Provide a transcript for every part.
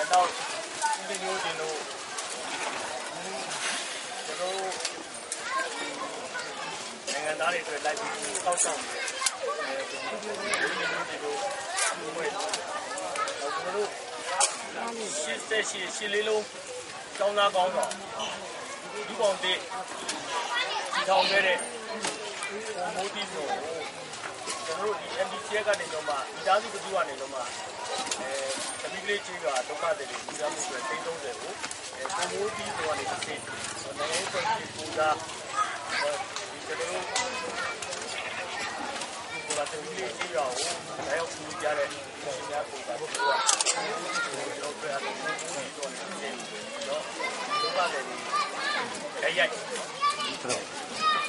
အဲတော့ဒီလိုမျိုးဒီလိုကျွန်တော်တို့နိုင်ငံသားတွေအတွက်လိုက်ပြီးစောက်ရှောက်နေတယ်အဲဒီလိုမျိုးဒီလိုမျိုးဝယ်တော့ကျွန်တော်တို့ရှစ်ဆက်ရှစ်ရှစ်လေးလုံးကျောင်းသားကောင်းတော့ဒီကောင်တဲ့ဒီထောင်ခဲ့တဲ့မိုးတီးဆိုကျွန်တော်တို့ဒီ MDC ကနေတော့မှမိသားစုတူကနေတော့မှအဲတမိက လေးကြီးကဒုက္ခတွေလူသားမှုတွေတိတ်30ကိုအဲပုံမိုးတီးဆိုကနေတစ်ဆင့်နိုင်ငံရေးပုံကြီးပူဇာဒီကျွန်တော်တို့ဒီကတည်းကလေးကြီးရောလည်းရောက်ပြီးကြတဲ့ရှင်များပူဇာတို့ကကျွန်တော်တို့အဲ့ဒါပုံမိုးတီးဆိုနေတယ်တော့ဒုက္ခတွေရိုက်ရိုက်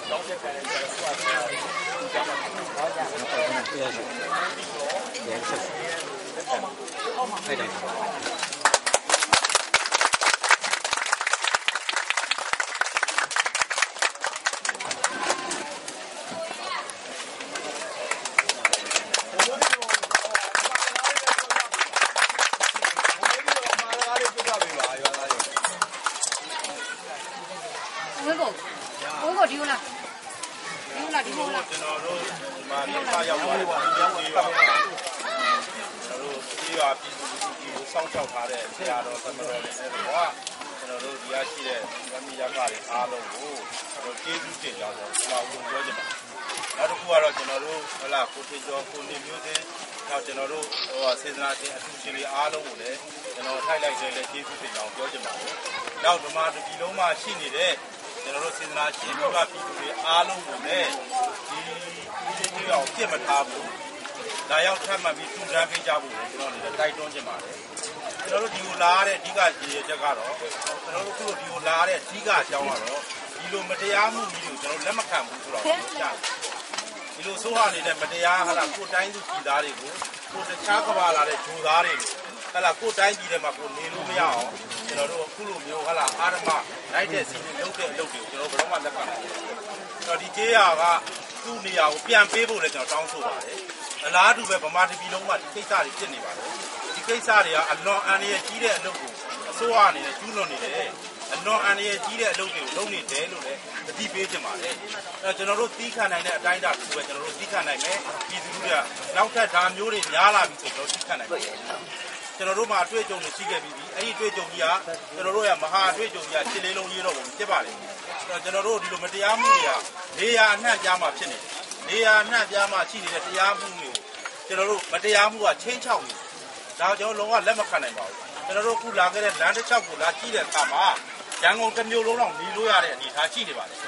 တောင်းတဲ့ကံနဲ့ဆက်သွားတယ်။ကျောင်းမှာဘာကြောင့်လဲ။ရရှိရဆ က်အဲ့ဒါဝင်းကိုဝင်းကိုဒီလိုလားဒီလိုလားဒီလိုလား ကျွန်တော်တို့ဒီမှာနေပါရောက်သွားတယ်ပေါ့ဒီရောက်ပြီးတော့ကျွန်တော်တို့ဒီကပြည်သူလူထုကိုစောင့်ရှောက်ထားတဲ့ဆရာတော်သမတော်လေးတွေပေါ့ကျွန်တော်တို့ဒီရရှိတဲ့ဝမ်းမြေရက တွေအားလုံးကိုကျွန်တော်ကျေးဇူးတင်ကြတော့ကျွန်တော်ဝင်ပြောချင်ပါတယ်နောက်တစ်ခုကတော့ကျွန်တော်တို့ဟလာကိုထေကျော်ကိုနေမျိုးစင်းနောက်ကျွန်တော်တို့ဟိုစေတနာရှင်အထူးရှင်တွေအားလုံးကိုလည်းကျွန်တော်ထိုက်လိုက်တဲ့ကျေးဇူးတင်ကြောင်းပြောချင်ပါတယ်နောက်ဓမ္မတပီလုံးမှာရှိနေတဲ့ကျွန်တော်တို့စေတနာရှင်မိဘပြည်သူတွေအားလုံးကိုလည်းဒီဒီဒီအောင်ပြစ်မထားဘူးဒါရောက်ထပ်မှတ်ပြီးထူထမ်းပေးကြဖို့လည်းကျွန်တော်လည်းတိုက်တွန်းချင်ပါတယ် ကျွန်တော်တို့ဒီကိုလာရတဲ့အဓိကရည်ရချက်ကတော့ကျွန်တော်တို့ခုလိုဒီကိုလာရတဲ့အဓိကအကြောင်းကတော့ဒီလိုမတရားမှုကြီးကိုကျွန်တော်လက်မခံဘူးဆိုတော့ကြားတယ်ဒီလိုဆိုးဟာနေတဲ့မတရားဟာလားကိုယ်တိုင်းသူပြည်သားတွေကိုကိုတခြားကဘာလာတဲ့ဂျိုသားတွေဟာလားကိုယ်တိုင်းပြည်ထဲမှာကိုနေလို့မရအောင်ကျွန်တော်တို့အခုလိုမျိုးဟာလားအာရမလိုက်တဲ့စီစဉ်လုပ်တဲ့အလုပ်တွေကိုကျွန်တော်ဘယ်တော့မှလက်ခံနိုင်ဘူးအဲ့တော့ဒီကျေးရွာကသူ့နေရာကိုပြန်ပေးဖို့လည်းကျွန်တော်တောင်းဆိုပါတယ်အလားတူပဲဗမာတပြည်လုံးမှာဒီကိစ္စတွေဖြစ်နေပါတယ် ဒီကိစ္စတွေကအလွန်အန္တရာယ်ကြီးတဲ့အလုပ်ကိုအစိုးရအနေနဲ့ကျူးလွန်နေတယ်အလွန်အန္တရာယ်ကြီးတဲ့အလုပ်တွေကိုလုပ်နေတယ်လို့လည်းသတိပေးချင်ပါတယ်အဲတော့ကျွန်တော်တို့သီးခံနိုင်တဲ့အတိုင်းအတာတစ်ခုပဲကျွန်တော်တို့သီးခံနိုင်မယ်ပြည်သူလူထုကနောက်ထပ်ဒါမျိုးတွေများလာပြီဆိုတော့သီးခံနိုင်မယ်ကျွန်တော်တို့မှာအတွေ့အကြုံတွေရှိခဲ့ပြီးပြီအဲ့ဒီအတွေ့အကြုံကြီးကကျွန်တော်တို့ရဲ့မဟာအတွေ့အကြုံကြီးကရှင်းလေးလုံးရေးတော့ပုံဖြစ်ပါလိမ့်မယ်အဲ့တော့ကျွန်တော်တို့ဒီလိုမတရားမှုတွေကနေရာအနှံ့ကြားမှာဖြစ်နေတယ်နေရာအနှံ့ကြားမှာရှိနေတဲ့တရားမှုတွေကိုကျွန်တော်တို့မတရားမှုကချင်းချောက်နေတယ် ဒါကျွန်တော်လုံးဝလက်မခံနိုင်ပါဘူးကျွန်တော်တို့ခုလာခဲ့တဲ့လမ်းတစ်လျှောက်ကိုလာကြည့်တဲ့အခါမှာရန်ကုန်တစ်မျိုးလုံးတော့နေလို့ရတဲ့အနေအထားရှိနေပါတယ်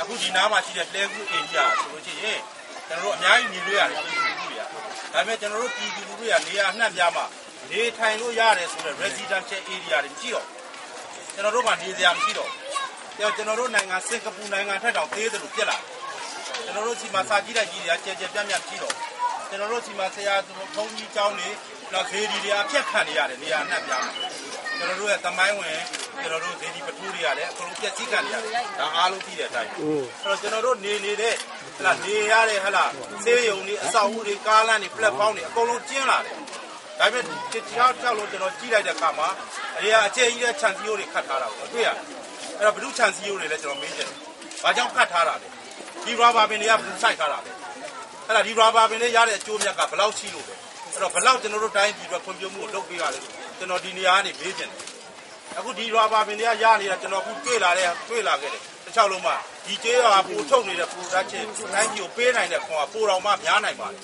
အခုဒီနားမှာရှိတဲ့လဲကူအိန္ဒိယဆိုလို့ရှိရင်ကျွန်တော်တို့အများကြီးနေလို့ရတယ်ပြည်သူလူထုတွေကဒါပေမဲ့ကျွန်တော်တို့ပြည်သူလူထုတွေကနေရာအနှံ့ကြားမှာနေထိုင်လို့ရတယ်ဆိုတဲ့ residential area တွေကြည့်တော့ကျွန်တော်တို့မှနေစရာမရှိတော့ဘူးကျွန်တော်တို့နိုင်ငံစင်ကာပူနိုင်ငံထက်တောင်သေးတယ်လို့ပြက်လာတယ်ကျွန်တော်တို့စီမှာစာကြည့်တဲ့ကြီးတွေကကြဲကြဲပြန့်ပြန့်ကြည့်တော့ကျွန်တော်တို့စီမှာဆရာသူဘုန်းကြီးကျောင်းတွေ နောက်ဇေဒီတွေအပြက်ခံနေရတယ်နေရာအနှံ့ပြားမှာကျွန်တော်တို့ရဲ့သမိုင်းဝင်ကျွန်တော်တို့ဇေဒီပထိုးတွေရတယ်အကုန်လုံးပြက်စီးခံနေရတယ်ဒါအားလုံးသိတဲ့အတိုင်းအဲ့တော့ကျွန်တော်တို့နေနေတဲ့ဟလာနေရတဲ့ဟလာဆေးရုံတွေအဆောက်အဦတွေကားလမ်းတွေ platform တွေအကုန်လုံးကျင်းလာတယ်ဒါပေမဲ့ဒီချောက်ချောက်လုံးကျွန်တော်ကြည့်လိုက်တဲ့အခါမှာအရေအကျဲကြီးတဲ့ခြံစည်းရိုးတွေခတ်ထားတာကိုတွေ့ရတယ်အဲ့တော့ဘ ᱹ ခြံစည်းရိုးတွေလည်းကျွန်တော်မေးချင်တယ်ဘာကြောင့်ခတ်ထားတာလဲဒီရာဘာပင်တွေကဘ ᱹ စိုက်ထားတာလဲအဲ့ဒါဒီရာဘာပင်တွေရတဲ့အကျိုးမြတ်ကဘယ်လောက်ရှိလို့လဲ အဲ့တော့ဘယ်လောက်ကျွန်တော်တို့တိုင်းပြည်အတွက်ဖွံ့ဖြိုးမှုကိုလုပ်ပေးရလဲကျွန်တော်ဒီနေရာကနေမေးချင်တယ်အခုဒီရာဘာပင်တွေကရနေတာကျွန်တော်အခုတွေ့လာတဲ့တွေ့လာခဲ့တယ်တစ်ချောက်လုံးမှာဒီကျေးရွာပို့ထုတ်နေတဲ့ production တိုင်းပြည်ကိုပေးနိုင်တဲ့ခွန်ကပိုတော်မှများနိုင်ပါတယ်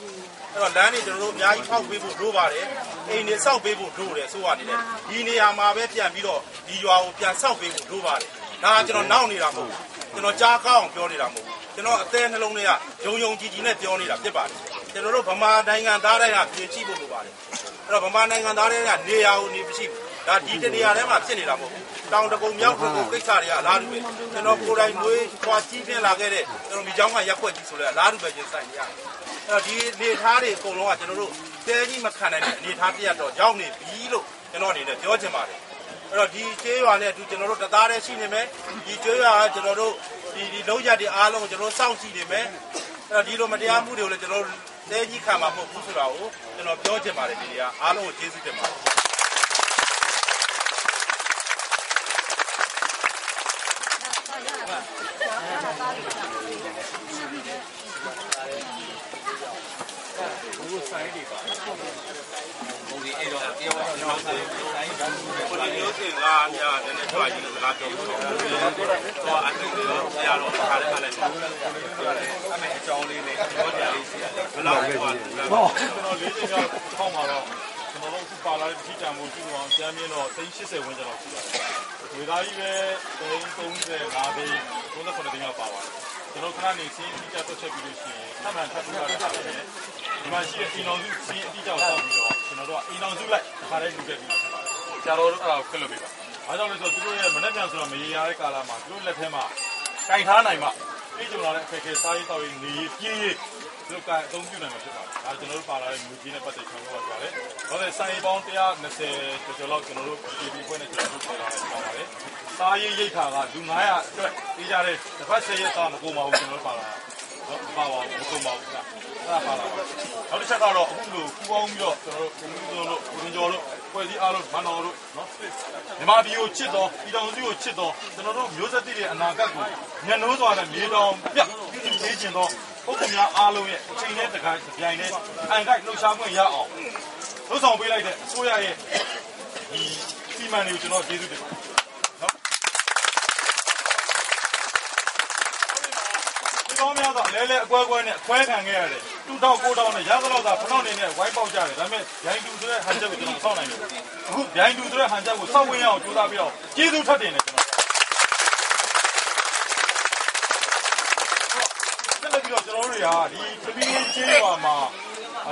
အဲ့တော့လမ်းတွေကျွန်တော်တို့အများကြီးဖောက်ပေးဖို့လိုပါတယ်အိမ်တွေစောက်ပေးဖို့လိုတယ်ဆိုရနေတယ်ဒီနေရာမှာပဲပြန်ပြီးတော့ဒီရွာကိုပြန်စောက်ပေးဖို့လိုပါတယ်ဒါကကျွန်တော်နောက်နေတာမဟုတ်ဘူးကျွန်တော်ကြားကောင်းအောင်ပြောနေတာမဟုတ်ဘူးကျွန်တော်အသေးနှလုံးတွေကယုံယုံကြည်ကြည်နဲ့ပြောနေတာဖြစ်ပါတယ် ကျွန်တော်တို့ဗမာနိုင်ငံသားတွေကပြင်ချိဖို့လိုပါတယ်အဲ့တော့ဗမာနိုင်ငံသားတွေကနေရာကိုနေမရှိဘူးဒါဒီတနေရာထဲမှာဖြစ်နေတာမဟုတ်ဘူးတောင်တကုံမြောက်တကုံကိစ္စတွေကအလားတူပဲကျွန်တော်ကိုယ်တိုင်မွေးခွာကြီးပြင်းလာခဲ့တဲ့ကျွန်တော်မိကျောင်းကရက်ွက်ကြီးဆိုလဲအလားတူပဲရင်ဆိုင်နေရတယ်အဲ့တော့ဒီနေသားတွေအကုန်လုံးကကျွန်တော်တို့တဲကြီးမခံနိုင်တဲ့အနေသားပြရတော့ရောက်နေပြီလို့ကျွန်တော်အနေနဲ့ပြောချင်ပါတယ်အဲ့တော့ဒီကျေးရွာနဲ့အတူကျွန်တော်တို့တသားတည်းရှိနေမယ်ဒီကျေးရွာကကျွန်တော်တို့ဒီဒီလုံးရတဲ့အားလုံးကိုကျွန်တော်တို့စောင့်ကြည့်နေမယ်အဲ့တော့ဒီလိုမတရားမှုတွေကိုလည်းကျွန်တော်တို့ 在你看嘛我不是老五这老表姐嘛的里阿龙第一次见嘛 ကျွန်တော်ဆိုင်ဆိုင်ကဘုရားမျိုးစင်ကများနည်းနည်းကြွားကြည့်လို့စကားပြောလို့တော့အတူတူရောဆရာတော်ခါလည်းခါလည်းအမေအကြောင်းလေးနဲ့ပြောကြလေးရှိရတယ်ဘယ်လောက်ကြွားလဲကျွန်တော်လေးချိန်ကထောက်မှာတော့ကျွန်တော်တို့အခုပါလာတဲ့ကြီးတံမို့ကြည့်အောင်ကျမ်းမြင့်တော့380ဝန်းကျင်လောက်ရှိပါတယ်။ဝေသားကြီးပဲ335သိန်း39သိန်းလောက်ပါပါတယ်။ကျွန်တော်ခဏနေစင်းအတိအကျတွက်ချက်ပြီးလို့ရှိရင်ထပ်မှန်ထပ်ပြီးတော့လည်းဒီမှာရှိတဲ့အိမ်တော်စုစင်းအတိအကျကိုတောက်ပြီးတော့ ကျွန်တော်တို့ကအိမ်တော်စုလိုက်တစ်ခါတည်းလူခဲ့ပြီးတော့ဖြစ်ပါတယ်။ဆရာတော်တို့အဲ့ဒါကိုခက်လို့ပြပါ။အားကြောင့်လဲဆိုတော့သူတို့ရဲ့မနေ့ပြန်ဆိုတော့မရေရတဲ့ကာလမှာသူတို့လက်ထဲမှာကင်ထားနိုင်မှပြည်ကြုံလာတဲ့အခက်အခဲစားရေးတောက်ရေးနေရေးပြင်းရေးသူတို့ကအသုံးပြုနိုင်မှာဖြစ်ပါတယ်။ဒါကျွန်တော်တို့ပါလာတဲ့မူကြီးနဲ့ပတ်သက်ချောင်းတော့ပါတယ်။ဒါနဲ့ဆိုင်ပေါင်း120ကျော်ကျော်လောက်ကျွန်တော်တို့ပြည်ပြည်ဖွဲ့နဲ့ကျွန်တော်တို့ပေါ်လာတယ်ပါပါတယ်။စားရေးရိတ်ခါကလူ900အတွက်ပြီးကြတဲ့တစ်ဖက်ဆက်ရက်တော့မကုန်ပါဘူးကျွန်တော်တို့ပါလာ။တော့ပါပါမကုန်ပါဘူးက။အဲ့ ဒါပါလာပါ။နောက်တစ်ချက်ကတော့အခုလိုပူပေါင်းပြီးတော့ကျွန်တော်တို့ကိုမျိုးစုံတို့ကိုရင်ကျော်တို့ဖွဲ့စည်းအားလုံးမန်တော်တို့နော်မြန်မာပြည်ကိုချစ်တော်ပြည်တော်စုကိုချစ်တော်ကျွန်တော်တို့မျိုးဆက်တည်တဲ့အနာဂတ်ကိုညှဉ်းနှိုးစွာနဲ့မြေတောင်ပြပြုစုပေးခြင်းတော့ပုဂ္ဂိုလ်များအားလုံးရဲ့အချိန်နဲ့တကိုင်းကြိုင်နဲ့အန်ကိုက်လှုပ်ရှားခွင့်ရအောင်လှုပ်ဆောင်ပေးလိုက်တဲ့အစိုးရရဲ့ဒီစီမံတွေကိုကျွန်တော်ကျေးဇူးတင်ပါတယ် ဒီကောင်းများတော့လဲလဲအကွဲကွဲနဲ့အခွဲခံခဲ့ရတယ်တူတောက်ကိုတောက်နဲ့ရသလောက်သာဖနောက်နေနဲ့ဝိုင်းပေါက်ကြတယ်ဒါပေမဲ့ရိုင်းတူဆိုတဲ့ဟန်ချက်ကိုကျွန်တော်စောင့်နိုင်တယ်အခုရိုင်းတူဆိုတဲ့ဟန်ချက်ကိုစောင့်ဝင်ရအောင်ကြိုးစားပြီးတော့ကျေးဇူးထပ်တင်တယ်ကျွန်တော်ဆက်လက်ပြီးတော့ကျွန်တော်တို့တွေကဒီသမီးလေးချင်းရွာမှာ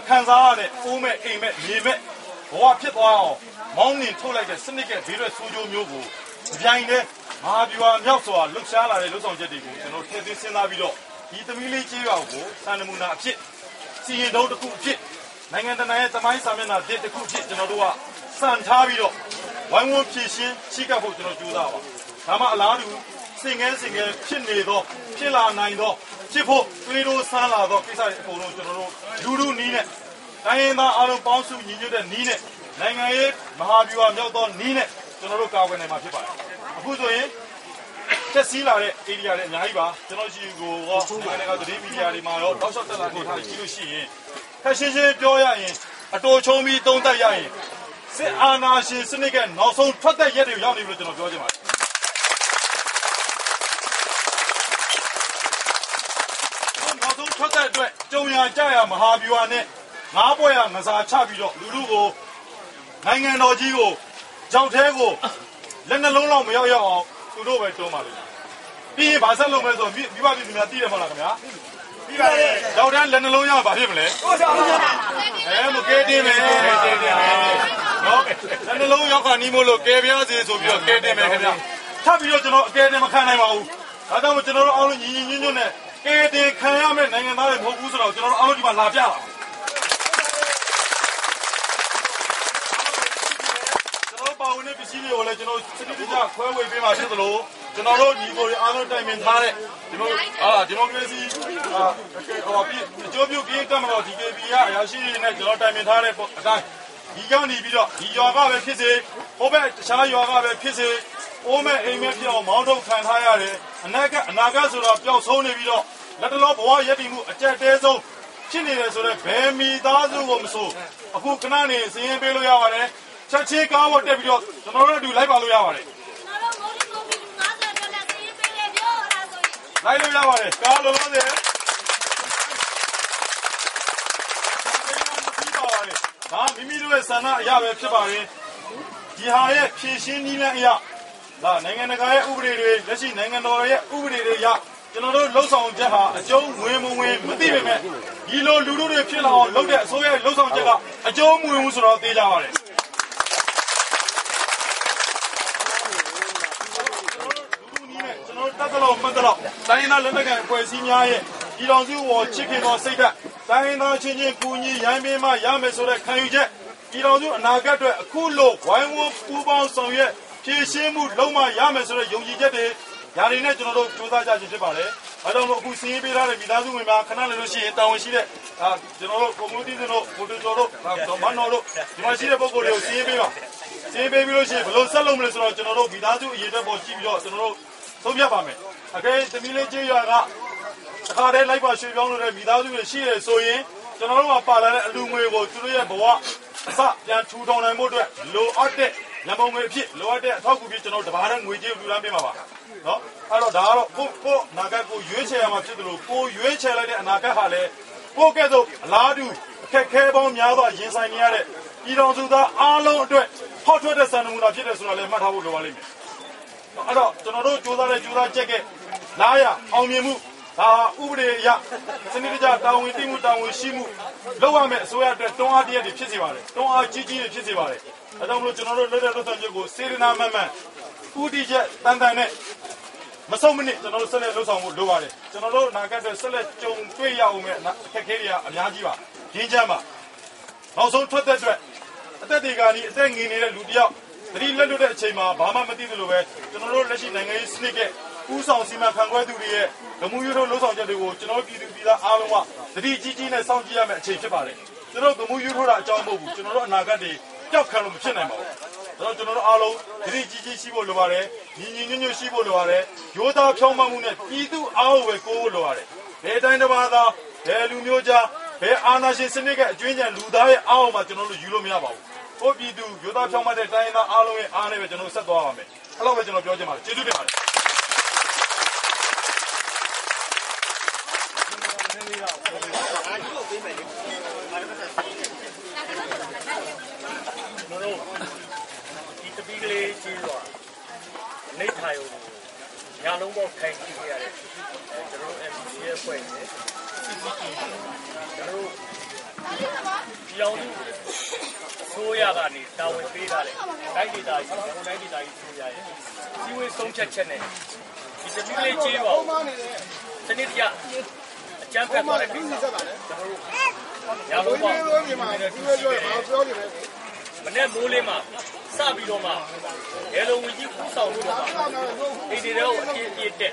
ခံစားရတဲ့အိုးမဲ့အိမ်မဲ့မြေမဲ့ဘဝဖြစ်သွားအောင်မောင်းနှင်ထုတ်လိုက်တဲ့စနစ်ကဘေးရွက်ဆိုးကျိုးမျိုးကိုအပြိုင်နဲ့မဟာဗျူဟာမြောက်စွာလှုပ်ရှားလာတဲ့လှုပ်ဆောင်ချက်တွေကိုကျွန်တော်ထည့်သွင်းစဉ်းစားပြီးတော့ ဒီသမီးလေးချင်းရွာကိုစံနမူနာအဖြစ်စီရင်တုံးတစ်ခုအဖြစ်နိုင်ငံတကာရဲ့သမိုင်းစာမျက်နှာတစ်တစ်ခုအဖြစ်ကျွန်တော်တို့ကစံထားပြီးတော့ဝိုင်းဝန်းဖြည့်ရှင်းချိကပ်ဖို့ကျွန်တော်ကြိုးစားပါဒါမှအလားတူစင်ငယ်စင်ငယ်ဖြစ်နေသောဖြစ်လာနိုင်သောဖြစ်ဖို့တွေးလို့ဆန်းလာသောကိစ္စတွေအကုန်လုံးကျွန်တော်တို့လူလူနီးနဲ့တိုင်းရင်းသားအားလုံးပေါင်းစုညီညွတ်တဲ့နီးနဲ့နိုင်ငံရေးမဟာဗျူဟာမြောက်သောနီးနဲ့ကျွန်တော်တို့ကာကွယ်နိုင်မှာဖြစ်ပါတယ်အခုဆိုရင် တက်စီးလာတဲ့ area တွေအများကြီးပါကျွန်တော်ရှိကိုရောနိုင်ငံတကာသတင်းမီဒီယာတွေမှာရောတောက်လျှောက်တက်လာနေထားကြည့်လို့ရှိရင်ခက်ရှင်းရှင်းပြောရရင်အတူချုံပြီးတုံးတက်ရရင်စစ်အာဏာရှင်စနစ်ကနောက်ဆုံးထွက်သက်ရက်တွေရောက်နေပြီလို့ကျွန်တော်ပြောချင်ပါတယ်နောက်ဆုံးထွက်သက်အတွက်ကြုံရကြရမဟာဗျူဟာနဲ့ငားပွဲရငစားချပြီးတော့လူလူကိုနိုင်ငံတော်ကြီးကိုကြောက်သေးကိုလက်နှလုံးလောက်မရောက်ရောက်အောင် သူတို့ပဲတွန်းပါလိမ့်မယ်ပြီးရင်ဗာဆက်လုပ်မယ်ဆိုမိမိဘပြည်သူများသိတယ်မဟုတ်လားခင်ဗျာပြီးပါလေကြောက်တန်းလက်နှလုံးရောက်ဘာဖြစ်မလဲဟုတ်ပါဘူးအဲမကဲတင်မယ်ကဲတင်မယ်နော်လက်နှလုံးရောက်ခါနီးမို့လို့ကဲပြားစီဆိုပြီးတော့ကဲတင်မယ်ခင်ဗျာထပ်ပြီးတော့ကျွန်တော်အကဲတင်မခံနိုင်ပါဘူးဒါကြောင့်မို့ကျွန်တော်တို့အားလုံးညီညီညွတ်ညွတ်နဲ့ကဲတင်ခံရမယ့်နိုင်ငံသားတွေမဟုတ်ဘူးဆိုတော့ကျွန်တော်တို့အားလုံးဒီမှာလာပြတာကျွန်တော်ပါဝင်တဲ့ပစ္စည်းတွေကိုလည်းကျွန်တော်စနစ်တကျခွဲဝေပေး မှာဖြစ်သလိုကျွန်တော်တို့ညီကိုတွေအားလုံးတိုင်ပင်ထားတဲ့ဒီမိုအာဒီမိုကရေစီအာဟိုပြအကျိုးပြုကင်းကမတော် DKB ရအရာရှိတွေနဲ့ကျွန်တော်တိုင်ပင်ထားတဲ့အတိုင်းဒီကနေပြီးတော့ဒီရွာကပဲဖြစ်စေဟိုဘက်တခြားရွာကပဲဖြစ်စေအိုးမဲ့အိမ်မဲ့ဖြစ်အောင်မောင်းထုတ်ခံထားရတယ်အနာကအနာကဆိုတော့ပျောက်ဆုံးနေပြီးတော့လက်တလောဘဝရည်တည်မှုအကြက်တဲဆုံးဖြစ်နေတယ်ဆိုတော့ဘယ်မိသားစုကိုမဆိုအခုခဏနေစည်ရင်ပေးလို့ရပါတယ်ချက်ချင်းကားပေါ်တက်ပြီးတော့ကျွန်တော်တို့အတူလိုက်ပါလို့ရပါတယ် ကျွန်တော်တို့မိုးလီမိုးပြီး50တက်လက်စီးပေးလေပြောတာဆိုရင် လိုက်လို့ရပါတယ်ကားလုံးလုံးစေဒါမိမိတို့ရဲ့ဆန္ဒအရာပဲဖြစ်ပါရင်ဒီဟာရဲ့ဖြည့်ရှင်းနည်းလမ်းအရာဒါနိုင်ငံတကာရဲ့ဥပဒေတွေလက်ရှိနိုင်ငံတော်ရဲ့ဥပဒေတွေအရကျွန်တော်တို့လှုပ်ဆောင်ချက်ဟာအကျုံးဝင်မဝင်မသိပေမဲ့ဒီလိုလူလူတွေဖြစ်လာအောင်လုပ်တဲ့အစိုးရရဲ့လှုပ်ဆောင်ချက်ကအကျုံးမဝင်ဘူးဆိုတော့သိကြပါတယ်လူလူနည်းနဲ့ကျွန် တော်တို့တက်တလို့မှတ်တလို့တိုင်းရင်းသားလက်နက်ကိုင်အဖွဲ့အစည်းများရဲ့ဒီတော်စုဝေါ်ချစ်ခင်တော်စိတ်ဓာတ်တိုင်းရင်းသားချင်းချင်းကူညီရိုင်းပင်မှရမယ်ဆိုတဲ့ခံယူချက်ဒီတော်စုအနာဂတ်အတွက်အခုလိုဝိုင်းဝန်းပူးပေါင်းဆောင်ရွက်ဖြည့်ရှင်းမှုလုံးဝရမယ်ဆိုတဲ့ယုံကြည်ချက်တွေညာတွေနဲ့ကျွန်တော်တို့စူးစမ်းကြခြင်းဖြစ်ပါတယ်။အဲကြောင့်လို့အခုစီးရေးပေးထားတဲ့မိသားစုဝင်များခဏလည်းလို့ရှိရင်တာဝန်ရှိတဲ့အာကျွန်တော်တို့ community တို့ကိုတူတော်တို့တော့မနော်တို့ဒီမှာရှိတဲ့ပုံကိုယ်တွေကိုစီးရေးပေးပါ။စီးရေးပေးပြီးလို့ရှိရင်ဘယ်လိုဆက်လုပ်မလဲဆိုတော့ကျွန်တော်တို့မိသားစုအရေးအတွက်ပေါ်ကြည့်ပြီးတော့ကျွန်တော်တို့သုံးဖြတ်ပါမယ်။ အကယ်သမီးလေးကျေးရွာကတခါတည်းလိုက်ပါရွှေပြောင်းလို့တဲ့မိသားစုတွေရှိရဆိုရင်ကျွန်တော်တို့ကပါလာတဲ့အလူငွေကိုသူတို့ရဲ့ဘဝအစပြန်ထူထောင်နိုင်မှုအတွက်လိုအပ်တဲ့ရမုံငွေအဖြစ်လိုအပ်တဲ့အထောက်အကူဖြစ်ကျွန်တော်တို့တဘာတဲ့ငွေကြေးကိုလူလမ်းပေးမှာပါနော်အဲ့တော့ဒါကတော့ကိုကိုနာဂတ်ကိုရွေးချယ်ရမှာဖြစ်တယ်လို့ကိုရွေးချယ်လိုက်တဲ့အနာဂတ်ဟာလည်းကိုကဲ့သို့အလားတူအခက်ခဲပေါင်းများစွာရင်ဆိုင်နေရတဲ့ပြည်တော်စုသားအားလုံးအတွက်ဟောထွက်တဲ့စံနမူနာဖြစ်တယ်ဆိုတာလည်းမှတ်ထားဖို့လိုပါလိမ့်မယ်အဲ့တော့ကျွန်တော်တို့ကြိုးစားတဲ့ကြိုးစားချက်က လာရအောင်မြင်မှုဒါဥပဒေအရစနစ်တကျတာဝန်သိမှုတာဝန်ရှိမှုလောက်ရမယ်အစိုးရအတွက်တွန်းအားတရက်တွေဖြစ်စေပါတယ်တွန်းအားကြီးကြီးတွေဖြစ်စေပါတယ်အဲကြောင့်မလို့ကျွန်တော်တို့လက်လက်လွတ်ဆောင်ချက်ကိုစေရနာမှန်မှန်ဥတီချက်တန်တန်နဲ့မဆုံးမနစ်ကျွန်တော်တို့ဆက်လက်လှုပ်ဆောင်ဖို့လိုပါတယ်ကျွန်တော်တို့အနာဂတ်အတွက်ဆက်လက်ကြုံတွေ့ရအောင်မဲ့အခက်အခဲတွေကအများကြီးပါရင်းချမ်းပါနောက်ဆုံးထွက်သက်အတွက်အသက်တွေကနီးအသက်ငင်နေတဲ့လူတစ်ယောက်သတိလက်လွတ်တဲ့အချိန်မှာဘာမှမသိသလိုပဲကျွန်တော်တို့လက်ရှိနိုင်ငံရေးစနစ်က ဥဆောင်စီမံခန့်ခွဲသူတွေရဲ့ဓမူရိုးတို့လှုပ်ဆောင်ချက်တွေကိုကျွန်တော်တို့ပြည်သူပြည်သားအားလုံးကသတိကြီးကြီးနဲ့စောင့်ကြည့်ရမယ့်အချိန်ဖြစ်ပါတယ်ကျွန်တော်တို့ဓမူရိုးထိုးတာအကြောင်းမဟုတ်ဘူးကျွန်တော်တို့အနာဂတ်တွေကြောက်ခံလို့မဖြစ်နိုင်ပါဘူးဒါတော့ကျွန်တော်တို့အားလုံးသတိကြီးကြီးရှိဖို့လိုပါတယ်ညီညီညွတ်ညွတ်ရှိဖို့လိုပါတယ်ရိုးသားဖြောင်းမှမှုနဲ့ပြည်သူအားကိုပဲကိုးဖို့လိုပါတယ်ဘယ်တိုင်းတစ်ပါးသားဘယ်လူမျိုးကြားဘယ်အာဏာရှင်စနစ်ကအကျွင်းကြံလူသားရဲ့အားအောင်မှကျွန်တော်တို့ယူလို့မရပါဘူးကိုပြည်သူရိုသားဖြောင်းမတဲ့တိုင်းသားအားလုံးရဲ့အားနဲ့ပဲကျွန်တော်ဆက်သွားပါမယ်။အဲ့လိုပဲကျွန်တော်ပြောချင်ပါတယ်။ကျေးဇူးတင်ပါတယ်။ ကျွန်တော်တို့ ဒီတပီးကလေးကြီးစွာနေထိုင်ရုံကိုညာလုံးပေါက်ထိုင်ကြည့်ရတဲ့ကျွန်တော်တို့ MCC ရဲ့ဖွဲ့နေ CCT ကျွန်တော်တို့ဒီအောင်စုဆိုးရကနေတာဝန်ပေးထားတယ်တိုင်းဒေသကြီးကျွန်တော်တိုင်းဒေသကြီးဆိုးရရဲ့စီဝေးဆုံးဖြတ်ချက်နဲ့ဒီတပီးကလေးကြီးပါစနစ်တကျအ ကြမ်းဖက်သွားတဲ့ကိစ္စကျွန်တော်တို့ညာလုံးပေါက်ဒီမှာတူရှိတယ်မနေ့မိုးလေးမှာစပြီးတော့မှရဲလုံးဝင်ကြီးပူဆောင်လို့တော့ဒီဒီတော့အပြည့်အပြည့်တက်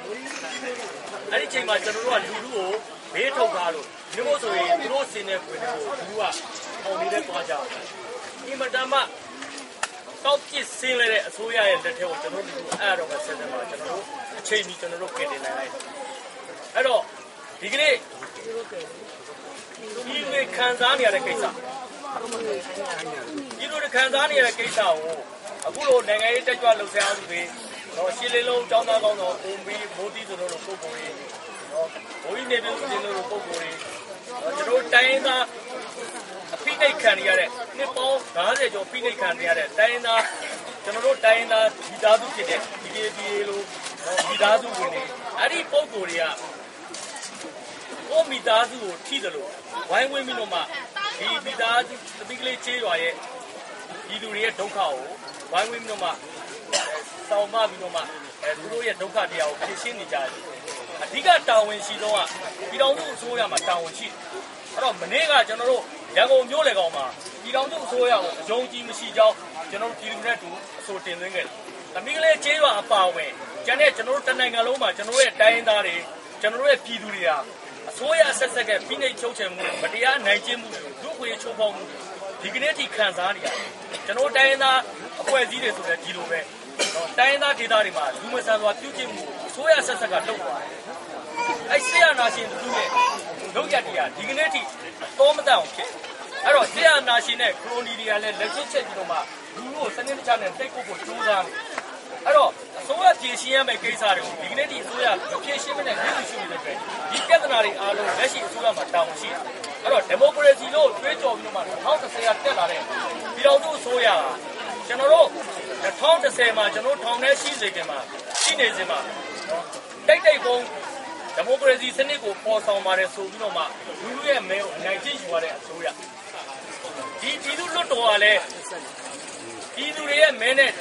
အဲ့ဒီချိန်မှာကျွန်တော်တို့ကလူလူကိုဘေးထုတ်ထားလို့ဒီမို့ဆိုရင်သူတို့စင်တဲ့ခွေတွေကိုလူကအောင်နေတဲ့သွားကြဒီမတမတောက်ပစ်ဆင်းလဲတဲ့အစိုးရရဲ့လက်ထဲကိုကျွန်တော်တို့အဲ့တော့ပဲဆက်တယ်မှာကျွန်တော်တို့အချိန်ကြီးကျွန်တော်တို့ကင်တင်နိုင်လိုက်အဲ့တော့ ဒီကနေ့ဒီလိုခံစားနေရတဲ့ကိစ္စဒီလိုခံစားနေရတဲ့ကိစ္စကိုအခုလိုနိုင်ငံရေးတက်ကြွလှုပ်ရှားသူတွေတော့ရှင်းလင်းလုံးចောင်းသားကောင်းတော့ပုံပြီးမိုးတီးသူတို့လိုပုံပေါ်ရေးနော်ဘိုးကြီးနေပြည်သူတို့လိုပုံပေါ်ရေးတော့ကျွန်တော်တိုင်းရင်းသားအဖိနှိတ်ခံရတဲ့နှစ်ပေါင်း90ကျော်ဖိနှိတ်ခံရတဲ့တိုင်းရင်းသားကျွန်တော်တို့တိုင်းရင်းသားဒီသားစုဖြစ်တဲ့ DKBA လို့ဒီသားစုဝင်နေအဲ့ဒီပုံပေါ်တွေက ကိုမိသားစုကိုထိတယ်လို့ဝိုင်းဝန်းပြီးတော့မှဒီမိသားစုတပိကလေးချေးရွာရဲ့ဒီလူတွေရဲ့ဒုက္ခကိုဝိုင်းဝန်းပြီးတော့မှတောင်းမပြီးတော့မှအဲသူတို့ရဲ့ဒုက္ခတရားကိုဖြေရှင်းနေကြတယ်အဓိကတာဝန်ရှိဆုံးကပြည်တော်စုအစိုးရမှာတာဝန်ရှိတယ်အဲ့တော့မနေ့ကကျွန်တော်တို့ရန်ကုန်မြို့လေကောင်မှာပြည်တော်စုအစိုးရကိုအယုံကြည်မရှိကြောင်းကျွန်တော်တို့ပြည်သူနဲ့တူအဆိုတင်သွင်းခဲ့တယ်တပိကလေးချေးရွာအပါအဝင်ကျန်တဲ့ကျွန်တော်တို့တနိုင်ငံလုံးမှာကျွန်တော်တို့ရဲ့တိုင်းရင်းသားတွေကျွန်တော်တို့ရဲ့ပြည်သူတွေဟာ အစိုးရဆက်ဆက်ကဖိနှိပ်ချုပ်ချယ်မှုမတရားနိုင်ကျင့်မှုလူ့ခွေချိုးဖောက်မှုဒီကနေ့ထိခံစားနေရတယ်ကျွန်တော်တိုင်းရင်းသားအဖွဲ့အစည်းတွေဆိုလည်းဒီလိုပဲတော့တိုင်းရင်းသားဒေသတွေမှာလူမဆန်စွာပြုကျင့်မှုအစိုးရဆက်ဆက်ကလုပ်သွားတယ်အဲ့ဆရာနာရှင်သူရဲ့လုပ်ရတရားဒီကနေ့ထိတော့မတန်အောင်ဖြစ်အဲ့တော့ဆရာနာရှင်နဲ့ခရိုနီတွေကလည်းလက်ချချက်ပြီးတော့မှလူတို့စနစ်တကျနဲ့တိတ်ကိုကိုစူးစမ်းနေအဲ့တော့ အစိုးရပြည်ရှင်းရမယ့်ကိစ္စတွေကိုဒီကနေ့ဒီအစိုးရမဖြေရှင်းမနဲ့ပြည်သူရှိနေတဲ့အတွက်ဒီပြဿနာတွေအားလုံးလက်ရှိအစိုးရမှာတာဝန်ရှိတယ်။အဲ့တော့ဒီမိုကရေစီလို့တွေးကြော်ပြီးတော့မှ2010ကတက်လာတဲ့ပြည်တော်စုအစိုးရကကျွန်တော်တို့2010မှာကျွန်တော်ထောင်ထဲရှိစေခင်မှာရှိနေစဉ်မှာတိတ်တိတ်ပုံဒီမိုကရေစီစနစ်ကိုပေါ်ဆောင်ပါတယ်ဆိုပြီးတော့မှလူလူရဲ့မဲကိုအနိုင်ကျင့်ယူရတဲ့အစိုးရဒီပြည်သူလွတ်တော်ကလည်း ပြည်သူတွေရဲ့မဲနဲ့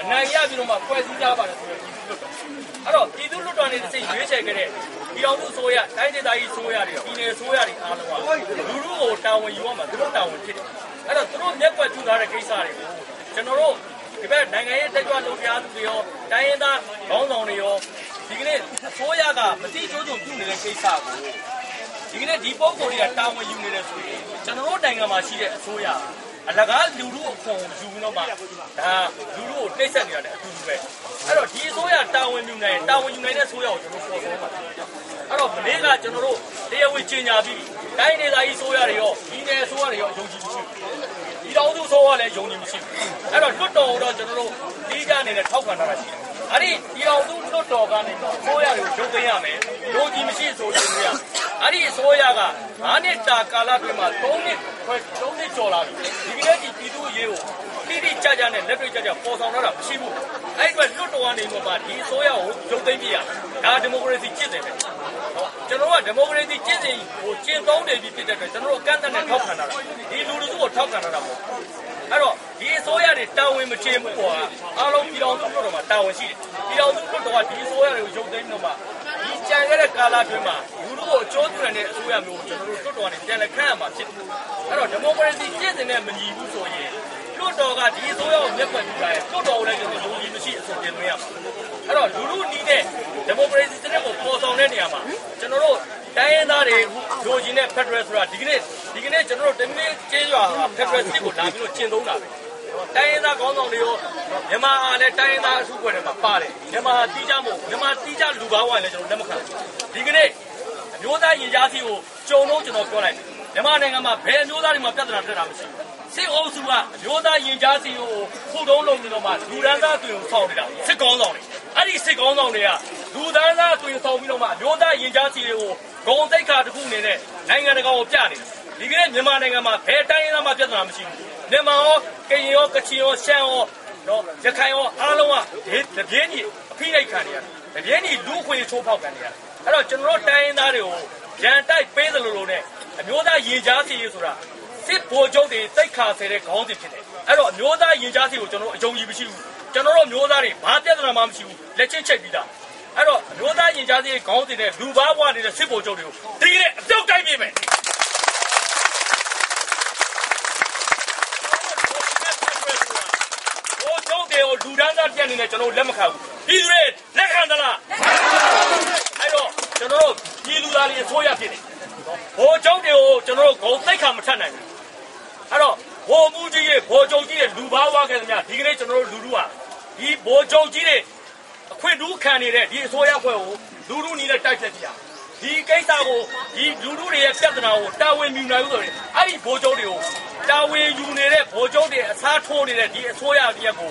အနိုင်ရပြီးတော့မှဖွဲ့စည်းကြပါတယ်ဆိုတော့ပြည်သူလွတ်တော်အဲ့တော့ပြည်သူလွတ်တော်နဲ့တစ်စိတ်ရွေးချယ်ခဲ့တဲ့ပြည်အောင်စုအစိုးရတိုင်းဒေသကြီးအစိုးရတွေပြည်နယ်အစိုးရတွေအားလုံးကလူလူကိုတာဝန်ယူရမှာသူတို့တာဝန်ဖြစ်တယ်အဲ့တော့သူတို့မျက်ကွယ်ပြုထားတဲ့ကိစ္စတွေကိုကျွန်တော်တို့ဒီဘက်နိုင်ငံရေးတက်ကြွလှုပ်ရှားသူတွေရောတိုင်းရင်းသားခေါင်းဆောင်တွေရောဒီကနေ့အစိုးရကမတိကျကျပြုနေတဲ့ကိစ္စကိုဒီကနေ့ဒီပုံကိုယ်တွေကတာဝန်ယူနေတယ်ဆိုရင်ကျွန်တော်တို့နိုင်ငံမှာရှိတဲ့အစိုးရ အလကားလူလူအခွန်ယူပြီးတော့မှဒါလူလူကိုတိတ်ဆက်နေတာလည်းအတူတူပဲအဲ့တော့ဒီအစိုးရတာဝန်ယူနိုင်တာဝန်ယူနိုင်တဲ့အစိုးရကိုကျွန်တော်ပေါ်ဆုံးပါအဲ့တော့မနေ့ကကျွန်တော်တို့တရားဝင်ကြီးညာပြီးတိုင်းဒေသကြီးအစိုးရတွေရောဒီနယ်အစိုးရတွေရောယုံကြည်မရှိဘူးဒီတော်သူအစိုးရလည်းယုံကြည်မရှိဘူးအဲ့တော့တွတ်တော်တော့ကျွန်တော်တို့ဒီကြအနေနဲ့ထောက်ခံထားတာရှိတယ်အဲ့ဒီဒီတော်သူတွတ်တော်ကနေတော့အစိုးရတွေကိုယုံသိမ်းရမယ်ယုံကြည်မရှိဆိုရင်ရ အဲ့ဒီအစိုးရက9နှစ်တာကာလအတွင်းမှာ3နှစ်ခွဲ3နှစ်ကျော်လာပြီဒီကနေ့ဒီပြည်သူ့ရေးကိုတိတိကျကျနဲ့လက်တွေ့ကျကျပေါ်ဆောင်လာတာမရှိဘူးအဲ့ဒီအတွက်တွတ်တော်ကနေမှဒီအစိုးရကိုယုံသိမ်းပြရဒါဒီမိုကရေစီကျင့်တယ်ပဲကျွန်တော်ကဒီမိုကရေစီကျင့်စဉ်ကိုကျင့်သုံးနေပြီဖြစ်တဲ့အတွက်ကျွန်တော်တို့အကန့်အသတ်နဲ့ထောက်ခံတာဒီလူလူစုကိုထောက်ခံတာမဟုတ်အဲ့တော့ဒီအစိုးရတွေတာဝန်မကျေမှုပေါ်ကအားလုံးပြည်တော်စုတို့မှာတာဝန်ရှိတယ်ပြည်တော်စုတို့ကဒီအစိုးရတွေကိုရုပ်သိမ်းတော့မှဒီကြံခဲ့တဲ့ကာလအတွင်းမှာလူလူ ကိုအကျိုးပြုတဲ့အစိုးရမျိုးကိုကျွန်တော်တို့တွတ်တော်ကနေပြန်လည်ခန့်ရမှာဖြစ်တယ်အဲ့တော့ဒီမိုကရေစီကျင့်စဉ်နဲ့မညီဘူးဆိုရင်တွတ်တော်ကဒီအစိုးရကိုမျက်ကွယ်ပြုတာရဲ့တွတ်တော်ကိုလည်းကျွန်တော်ယုံကြည်မရှိအဆိုတင်သွင်းရမှာအဲ့တော့လူလူနီးတဲ့ဒီမိုကရေစီစနစ်ကိုပေါ်ဆောင်တဲ့နေရာမှာကျွန်တော်တို့တိုင်းရင်းသားတွေလိုချင်တဲ့ Federal ဆိုတာဒီကနေ့ဒီကနေ့ကျွန်တော်တို့တမင်းကျေးရွာက Federal စနစ်ကိုလာပြီးတော့ကျင့်သုံးတာပဲတိုင်းရင်းသားကောင်းဆောင်တွေရောမြန်မာနဲ့တိုင်းရင်းသားအစုအဖွဲ့တွေမှာပါတယ်မြန်မာတီးကြမို့မြန်မာတီးကြလူပေါင်းဝိုင်းလည်းကျွန်တော်လက်မခံဘူးဒီကနေ့အ မျိုးသားရင်ကြားစီကိုကြုံတော့ကျွန်တော်ပြောလိုက်တယ်မြန်မာနိုင်ငံမှာဘယ်အမျိုးသားတွေမှာပြဿနာတက်တာမရှိဘူးစစ်အုပ်စုကအမျိုးသားရင်ကြားစီကိုခုတုံးလုံးနေတော့မှလူဒန်းသားတွေဆောင်းနေတာစစ်ကောင်းဆောင်တွေအဲ့ဒီစစ်ကောင်းဆောင်တွေကလူဒန်းသားတွေဆောင်းပြီးတော့မှအမျိုးသားရင်ကြားစီတွေကိုဂုံတိတ်ခါတစ်ခုအနေနဲ့နိုင်ငံတကာကိုပြနေတယ်ဒီကနေ့မြန်မာနိုင်ငံမှာဘယ်တိုင်းရင်းသားမှပြဿနာမရှိဘူးမြန်မာရောကရင်ရောကချင်ရောရှမ်းရောတော့ရခိုင်ရောအားလုံးကဒီတပြင်းကြီးအဖိလိုက်ခံနေရတယ်တပြင်းကြီးလူခွေချိုးဖောက်ခံနေရတယ် အဲ့တော့ကျွန်တော်တို့တိုင်းရင်းသားတွေကိုရန်တိုက်ပေးသလိုလိုနဲ့အမျိုးသားရင်ကြားစီရေးဆိုတာစစ်ဗိုလ်ချုပ်တွေတိတ်ခါဆဲတဲ့ခေါင်းစဉ်ဖြစ်တယ်အဲ့တော့အမျိုးသားရင်ကြားစီကိုကျွန်တော်တို့အယုံကြည်မရှိဘူးကျွန်တော်တို့မျိုးသားတွေဘာပြဿနာမှမရှိဘူးလက်ချင်းချိတ်ပြီးသားအဲ့တော့အမျိုးသားရင်ကြားစီခေါင်းစဉ်နဲ့လူဘာဘွားနေတဲ့စစ်ဗိုလ်ချုပ်တွေကိုဒီကနေ့အပြုတ်တိုင်းပြမယ်ဟိုကျုပ်တွေကိုလူဒန်းသားပြက်နေနဲ့ကျွန်တော်လက်မခံဘူးပြည်သူတွေလက်ခံသလားအဲ့တော့ ကျွန်တော်တို့ပြည်လူသားတွေအစိုးရဖြစ်တယ်ဟိုကျုပ်တွေကိုကျွန်တော်တို့ဂုံသိက္ခာမထက်နိုင်ဘူးအဲ့တော့ဘိုလ်မှုကြီးရဲ့ဘိုလ်ချုပ်ကြီးရဲ့လူဘာဝခဲ့သမျှဒီကနေ့ကျွန်တော်တို့လူလူဟာဒီဘိုလ်ချုပ်ကြီးတွေအခွင့်အထူးခံနေတဲ့ဒီအစိုးရဖွဲ့ကိုလူလူနီးနဲ့တိုက်ဖြတ်ကြရဒီကိစ္စကိုဒီလူလူတွေရဲ့ပြဿနာကိုတာဝန်ယူနိုင်လို့ဆိုရင်အဲ့ဒီဘိုလ်ချုပ်တွေကိုတာဝန်ယူနေတဲ့ဘိုလ်ချုပ်တွေအစားထိုးနေတဲ့ဒီအစိုးရတရက်ကို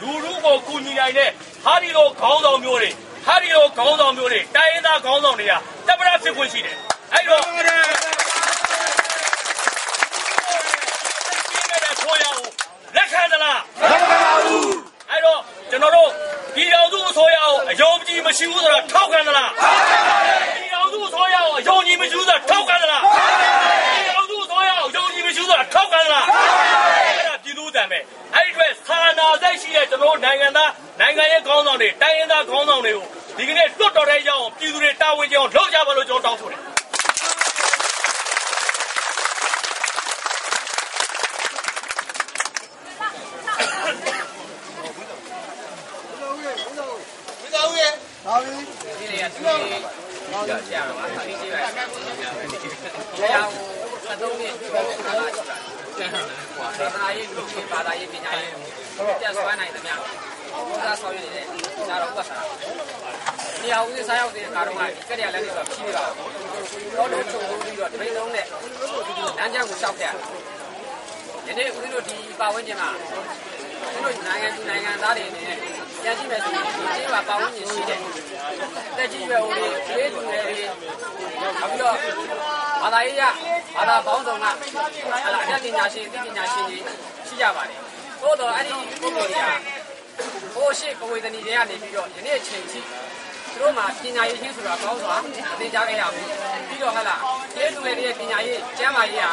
လူလူကိုကူညီနိုင်တဲ့ဟာဒီလိုခေါင်းဆောင်မျိုးတွေ ဟာဒီလိုခေါင်းဆောင်မျိုးတွေတိုင်းရင်းသားခေါင်းဆောင်တွေကတပ်ပရဖြစ်ခွင့်ရှိတယ်အဲ့တော့ဆိုရအောင်လက်ခံသလားလက်ခံပါဘူးအဲ့တော့ကျွန်တော်တို့ပြည်တော်စုအစိုးရကိုအယုံကြည်မရှိဘူးဆိုတာထောက်ခံသလားပြည်တော်စုအစိုးရကိုအယုံကြည်မရှိဘူးဆိုတာထောက်ခံသလားပြည်တော်စုအစိုးရကိုအယုံကြည်မရှိဘူးဆိုတာထောက်ခံသလားအဲ့ဒါပြည်သူတန်ပဲအဲ့ဒီအတွက်သာနာစိတ်ရှိတဲ့ကျွန်တော်တို့နိုင်ငံသားနိုင်ငံရဲ့ခေါင်းဆောင်တွေတိုင်းရင်းသားခေါင်းဆောင်တွေကိုဒီကနေ့တွတ်တော်တဲ့ကြောင်းပြည်သူတွေတာဝန်ကျအောင်လုပ်ကြပါလို့ကျွန်တော်တောင်းဆိုတယ် ဘာသာရေးလူချင်းဘာသာရေးပညာရေးပြန်ဆွမ်းနိုင်သမျှဘုရားဆောင်ရနေတဲ့ဒါတော့ဥပ္ပစာနေရာဦးစီးစားရောက်တဲ့ကာတော့ကကက်ရလက်တွေဆိုဖြီးတာတော့တော့ချုံလို့ပြီးတော့တပိတ်လုံးနဲ့လမ်းကြောင်းကိုရှောက်ခဲ့ယနေ့ဦးဇင်းတို့ဒီပါဝင်ခြင်းမှာဦးဇင်းတို့နိုင်ငံသူနိုင်ငံသားတွေအနေနဲ့ပြန်ကြည့်မယ်ဆိုရင်ဒီကျေးပါပါဝင်ခြင်းရှိတယ်တက်ကြီးရွယ်ဦးတွေလေးလူငယ်တွေနောက်ပြီးတော့ ဘာသာရေးရဘာသာပေါင်းစုံကဟာလာအတတ်ပညာရှင်သိပညာရှင်တွေရှိကြပါတယ်။သို့တော့အဲ့ဒီပုဂ္ဂိုလ်တွေကဟိုရှိပဝေဒနီတွေကနေပြီးတော့ယနေ့အချိန်ထိသူတို့မှာပညာရေးချင်းဆိုတာကောင်းစွာအသိကြားခဲ့ရဘူး။ပြီးတော့ဟာလာကျေးဇူးတွေရဲ့ပညာရေးကျမ်းမာရေးဟာ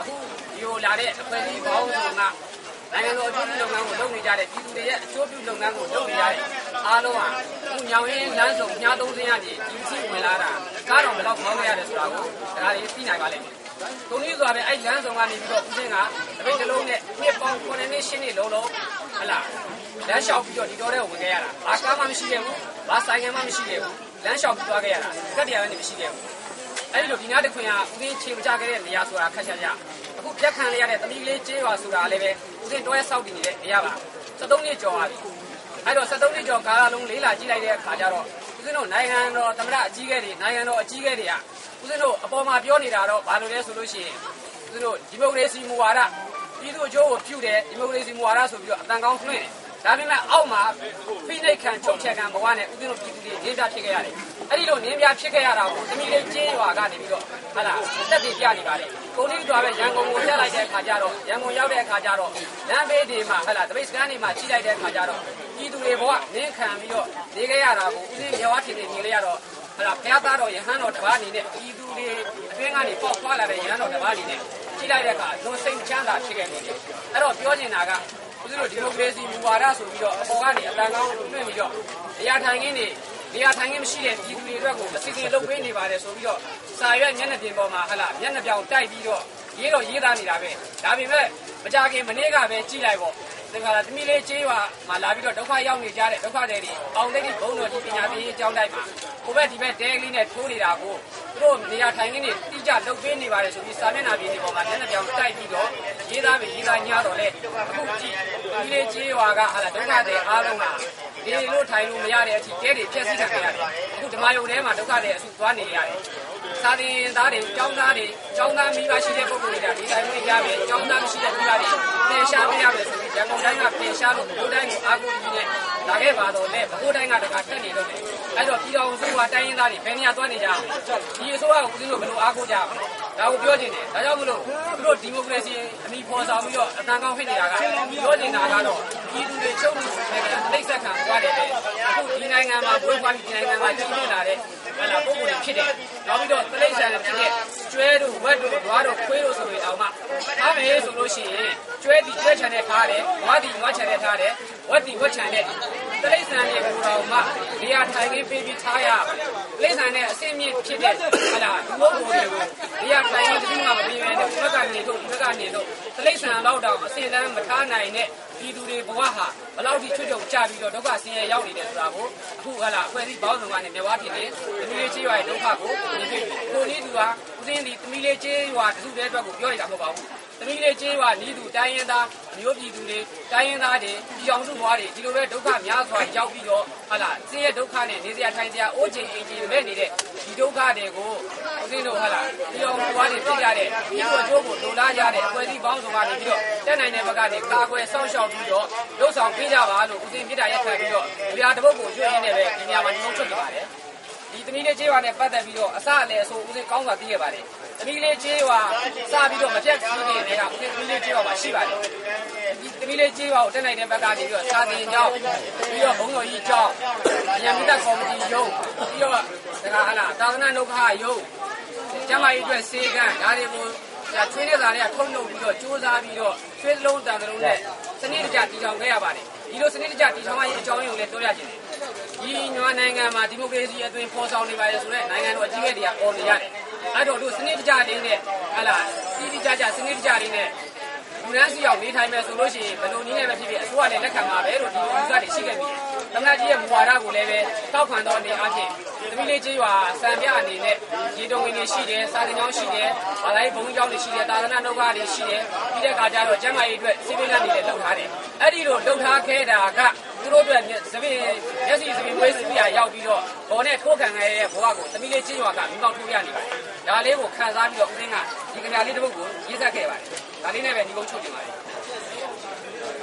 အခုဒီလိုလာတဲ့အဖွဲ့အစည်းပေါင်းစုံကနိုင်ငံတော်အကျိုးပြုလုပ်ငန်းကိုလုပ်နေကြတဲ့ပြည်သူတွေရဲ့အကျိုးပြုလုပ်ငန်းကိုလုပ်နေကြတဲ့ အားလုံးဟာအခုညောင်ရင်းလမ်းစုံညသုံးစင်းရနေဒီစီဝင်လာတာကားတော်ဘယ်တော့ခေါင်းခဲ့ရတယ်ဆိုတာကိုဒါတွေသိနိုင်ပါလိမ့်မယ်။ဒုနည်းဆိုတာပဲအဲ့လမ်းစုံကနေပြီးတော့ဦးစင်းကတပိတ်တစ်လုံးနဲ့နှစ်ပေါင်း9နှစ်10နှစ်လုံးလုံးဟလာလမ်းလျှောက်ပြီးတော့ဒီတော်တဲ့ဝင်ခဲ့ရတာ။ဘာကားမှမရှိခဲ့ဘူး။ဘာဆိုင်ငယ်မှမရှိခဲ့ဘူး။လမ်းလျှောက်ပြီးသွားခဲ့ရတာ။ကတ်တရားလည်းမရှိခဲ့ဘူး။အဲ့ဒီလိုဒီနားတစ်ခွင်ကဦးစင်းခြေမကြခဲ့တဲ့နေရာဆိုတာခက်ချက်ကြအခုပြက်ခံရတဲ့သမီးလေးကျေးရွာဆိုတာလည်းပဲဦးစင်းတွဲဆောက်တည်နေတဲ့နေရာပါ73နှစ်ကျော်ပါပြီ အဲ့တော့73နှစ်ကျော်ကာလလုံးလေးလာကြည့်လိုက်တဲ့အခါကျတော့ဦးစင်းတို့နိုင်ငံတော်သမ္မတအကြီးအကဲတွေနိုင်ငံတော်အကြီးအကဲတွေကဦးစင်းတို့အပေါ်မှာပြောနေတာတော့ဘာလို့လဲဆိုလို့ရှိရင်ဦးစင်းတို့ဒီမိုကရေစီမူဝါဒပြည်သူ့အကျိုးကိုပြုတယ်ဒီမိုကရေစီမူဝါဒဆိုပြီးတော့အတန်ကောင်းထွင်းတယ်ဒါပေမဲ့အောက်မှာဖိနှိတ်ခံချုပ်ချက်ခံဘဝနဲ့ဦးဇင်းတို့ပြည်သူတွေနင်းပြဖြစ်ခဲ့ရတယ်။အဲ့ဒီလိုနင်းပြဖြစ်ခဲ့ရတာကိုသမီးလေးကျေးရွာကနေပြီးတော့ဟာလာတက်တည်ပြနေပါလေ။ကိုလေးတော်ပဲရန်ကုန်ကိုတက်လိုက်တဲ့အခါကျတော့ရန်ကုန်ရောက်တဲ့အခါကျတော့လမ်းဘေးတွေမှာဟာလာတပိတ်စကန်တွေမှာကြီးလိုက်တဲ့အခါကျတော့ ပြည်သူတွေဘဝနင်းခံပြီးတော့နေခဲ့ရတာကိုဦးဇင်းရွာထင်နေမြင်လိုက်ရတော့ဟာလာဘုရားသားတော်ယဟန်တော်တစ်ပါးအနေနဲ့ပြည်သူတွေအတွင်းကနေပေါက်ဖွာလာတဲ့ယဟန်တော်တစ်ပါးအနေနဲ့ကြီးလိုက်တဲ့အခါလွန်စိတ်ချမ်းသာဖြစ်ခဲ့နေတယ်။အဲ့တော့ပြောနေတာကဦးဇင်းတို့ဒီမိုကရေစီမူဝါဒဆိုပြီးတော့အပေါ်ကနေအတန်ကောင်းလွှင့်ပြီးတော့တရားထိုင်ခင်းတွေတရားထိုင်ခင်းမရှိတဲ့ပြည်သူတွေအတွက်ကိုအစီအစဉ်လုပ်ပေးနေပါတယ်ဆိုပြီးတော့စာရွက်မျက်နှာပြင်ပေါ်မှာဟလာမျက်နှာပြောင်တိုက်ပြီးတော့ရေးတော့ရေးသားနေတာပဲဒါပေမဲ့မကြခင်မနေ့ကပဲကြည်လိုက်ပေါ့ သင်္ခါရသမီးလေးချေးပါမှာလာပြီးတော့ဒုက္ခရောက်နေကြတဲ့ဒုက္ခတွေတွေအောင်သိတိဘုံတော်ကြီးပညာပေးအကြောင်းတိုက်မှာကိုဘက်ဒီဘက်တဲကလေးနဲ့ထိုးနေတာကိုသူတို့နေရာထိုင်ခင်းတွေတိကျလုပ်ပေးနေပါတယ်ဆိုပြီးစာမျက်နှာပြင်ဒီပေါ်မှာမျက်နှာပြောင်တိုက်ပြီးတော့ရေးသားပြီးရေးသားညတော့လေအခုကြည့်ဒီလေးချေးရွာကဟာလာဒုက္ခတွေအားလုံးဟာဒီလိုထိုင်လို့မရတဲ့အထိတဲတွေဖြက်စီးခံနေရတယ်အခုဓမ္မယုံထဲမှာဒုက္ခတွေအဆူသွားနေရတယ်စာသင်သားတွေကျောင်းသားတွေကျောင်းသားမိဘရှိတဲ့ပုဂ္ဂိုလ်တွေကဒီတိုင်းဝင်ကြမယ်ကျောင်းသားမရှိတဲ့မိဘတွေသင်ရှားပေးရမယ်ဆိုပြီး ရန်ကုန်တိုင်းကပြင်ရှားလို့ဘိုးတိုင်းကိုအားကိုးပြီးနဲ့လာခဲ့ပါတော့လေဘိုးတိုင်းကတခါတက်နေတော့တယ်အဲ့တော့ပြည်တော်စုကတိုင်းရင်းသားတွေဘယ်နေရာသွားနေကြဒီအစိုးရကိုဦးဇင်းတို့ဘယ်လိုအားကိုးကြဒါကိုပြောချင်တယ်ဒါကြောင့်မလို့သူတို့ဒီမိုကရေစီအမိဖော်ဆောင်ပြီးတော့အတန်ကောင်းဖြစ်နေတာကပြောချင်တာကတော့ပြည်သူတွေချုပ်နေတဲ့နှိမ့်ဆက်ခံသွားတယ်အခုဒီနိုင်ငံမှာဘိုးဘွားဒီနိုင်ငံမှာကြီးနေလာတဲ့ဟလာပုံပုံဖြစ်တယ်နောက်ပြီးတော့တိရစ္ဆာန်တွေဖြစ်တဲ့ ကျွဲတို့ဝက်တို့ဓွားတို့ခွေးတို့ဆိုရင်အောင်မှအားမေးဆိုလို့ရှိရင်ကျွဲဒီကျွဲချန်နဲ့ထားတယ်ဝါဒီဝါချန်နဲ့ထားတယ်ဝက်ဒီဝက်ချန်နဲ့တိရစ္ဆာန်တွေကိုတော့မှနေရာထိုင်ခင်းပေးပြီးထားရတိ ရစ္ဆာန်နဲ့အစင်းမြင့်ဖြစ်တဲ့ဟလာဒီဘုံဘုံတွေကိုနေရာထိုင်ခင်းတစ်ခုမှမပြီးပဲနဲ့ဘက်ကနေတော့ဘက်ကနေတော့တိရစ္ဆာန်တော့တော့အစင်းတန်းမထားနိုင်တဲ့ပြည်သူတွေဘဝဟာဘယ်လောက်ထိချွတ်ချွတ်ကြပြီးတော့ဒုက္ခဆင်းရဲရောက်နေတယ်ဆိုတာကိုအခုဟလာအဖွဲ့အစည်းပေါင်းစုံကနေမြဝပြည်နေသမီးလေးချေးရွာရဲ့ဒုက္ခကိုမြင်တွေ့ပြီကိုလေးသူကဦးစင်းဒီသမီးလေးချေးရွာတစုတည်းအတွက်ကိုပြောနေတာမဟုတ်ပါဘူး သမီးလေးချေးရွာနီးသူတိုင်းရင်းသားမျိုးပြည်သူတွေတိုင်းရင်းသားတွေပြည်အောင်စုဘွားတွေဒီလိုပဲဒုက္ခများစွာရောက်ပြီးတော့ဟလာဆင်းရဲဒုက္ခနဲ့နေစရာထိုင်စရာအိုးချင်အိမ်ကြီးမဲ့နေတဲ့ဒီဒုက္ခတွေကိုဦးစင်းတို့ဟလာပြည်အောင်စုဘွားတွေပြကြတဲ့ဒီလိုအကျိုးကိုလိုလားကြတဲ့အဖွဲ့အစည်းပေါင်းစုံကနေပြီးတော့တက်နိုင်တဲ့ဘက်ကနေကာကွယ်စောင့်ရှောက်ပြီးတော့လှုပ်ဆောင်ပေးကြပါလို့ဦးစင်းပြစ်တာရက်ခံပြီးတော့ဒီဟာတစ်ပုဒ်ကိုကျွေးရင်းနဲ့ပဲဒီနေရာမှာနှုတ်ထွက်နေပါတယ်ဒီသမီးလေးကျေးရွာနဲ့ပတ်သက်ပြီးတော့အစအလယ်ဆိုဦးစင်းကောင်းစွာသိရပါတယ် သမီးလေးကျေးရွာစပြီးတော့မပြတ်ကြီးနေတဲ့ကဦးစင်းသမီးလေးကျေးရွာမှာရှိပါတယ်ဒီသမီးလေးကျေးရွာကိုတက်နိုင်တဲ့ဘက်ကနေပြီးတော့စာတင်ကျောင်းပြီးတော့ဘုံတော်ကြီးကျောင်းညမိတ်ကော်မတီရုံးပြီးတော့ဒါကဟလာသာသနာ့နှုတ်ခရုံးကျမကြီးအတွက်စေကန်းဒါတွေကိုဒါချွေးတဲ့သားတွေကထုံးလုပ်ပြီးတော့စူးစမ်းပြီးတော့ချွေးလုံးတန်တလုံးနဲ့စနစ်တကျတည်ထောင်ခဲ့ရပါတယ်ဒီလိုစနစ်တကျတည်ထောင်ရရင်အကြောင်းရင်းကိုလည်းပြောရခြင်းတယ် ဒီမြန်မာနိုင်ငံမှာဒီမိုကရေစီအသွင်ဖော်ဆောင်နေပါလေဆိုတော့နိုင်ငံတော်အကြီးအကဲတွေကအော်နေရတယ်အဲ့တော့တို့စနစ်တကျလေးနဲ့ဟလာတိတိကျကျစနစ်တကျလေးနဲ့လူရန်စီအောင်နေထိုင်မယ်ဆိုလို့ရှိရင်ဘယ်လိုနည်းနဲ့ပဲဖြစ်ဖြစ်အစိုးရနဲ့လက်ခံပါပဲလို့ဒီလိုဥစ္စာတွေရှိခဲ့ပြီ။သမ္မတကြီးရဲ့မူဝါဒကိုလည်းပဲတောက်ခံတော့အနေအချင်းသမီးလေးကျေးရွာစံပြအနေနဲ့ရေတုံးဝင်တွေရှိတယ်စာတင်ကျောင်းရှိတယ်ဘာလိုက်ဘုံကျောင်းတွေရှိတယ်သာသနာ့နှုတ်ကတွေရှိတယ်ပြီးတဲ့အခါကျတော့ကျမ်းမာရေးအတွက်စီးပင်းလက်တွေလည်းလုပ်ထားတယ်။အဲ့ဒီလိုလုပ်ထားခဲ့တာက သူတို့အတွက်သပင်မျက်စိသပင်ဝေးစီရရောက်ပြီးတော့ဘောနဲ့ထိုးခံခဲ့တဲ့ဘဝကိုသမီးလေးကျေးရွာကမိပေါက်ထိုးရနေပါတယ်။ဒါလေးကိုခံစားပြီးတော့ဦးစင်းကဒီကညာလေးတစ်ပုဒ်ကိုရေးဆက်ခဲ့ပါတယ်။ဒါလေးနဲ့ပဲဒီကုန်းချုပ်နေပါတယ်။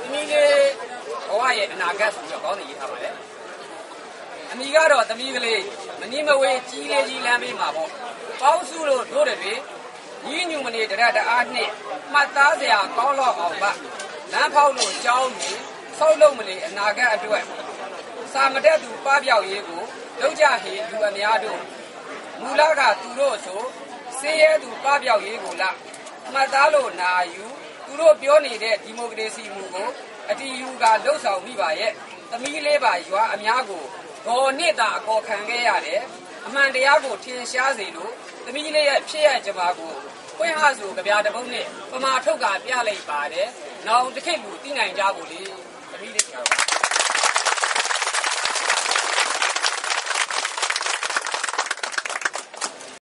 သမီးလေးဘဝရဲ့အနာဂတ်ဆိုပြီးတော့ကောင်းနေရေးထားပါတယ်။အမိကတော့သမီးကလေးမနီးမဝေးကြီးလေးကြီးလမ်းပေးမှာပေါ့။ပေါင်းစုလို့တို့တယ်တွေညီညူမနေတရက်တအားနှစ်မှတ်သားစရာကောင်းတော့အောင်ပါ။လမ်းဖောက်လို့ကြောင်းနေ ဆောက်လုပ်မနေအနာဂတ်အတွက်စာမတက်သူပပျောက်ရေးကိုလောက်ကြဟေလူအများတို့မူလကသူတို့ဆိုစေးရဲသူပပျောက်ရေးကိုလားမှတ်သားလို့နာယူသူတို့ပြောနေတဲ့ဒီမိုကရေစီမူကိုအတီယူကလှုပ်ဆောင်မိပါရဲ့သမီးလေးပါရွာအများကိုဂေါ်နှစ်သာအကောခံခဲ့ရတယ်အမှန်တရားကိုထင်ရှားစေလို့သမီးလေးရဲ့ဖြစ်ရကြပါကိုခွင့်ဟဆိုကြပြတပုတ်နဲ့ပမာထုတ်ကပြလိုက်ပါတယ်။နောင်တစ်ခေတ်လူသိနိုင်ကြကိုလေ သမီးလေးကတော့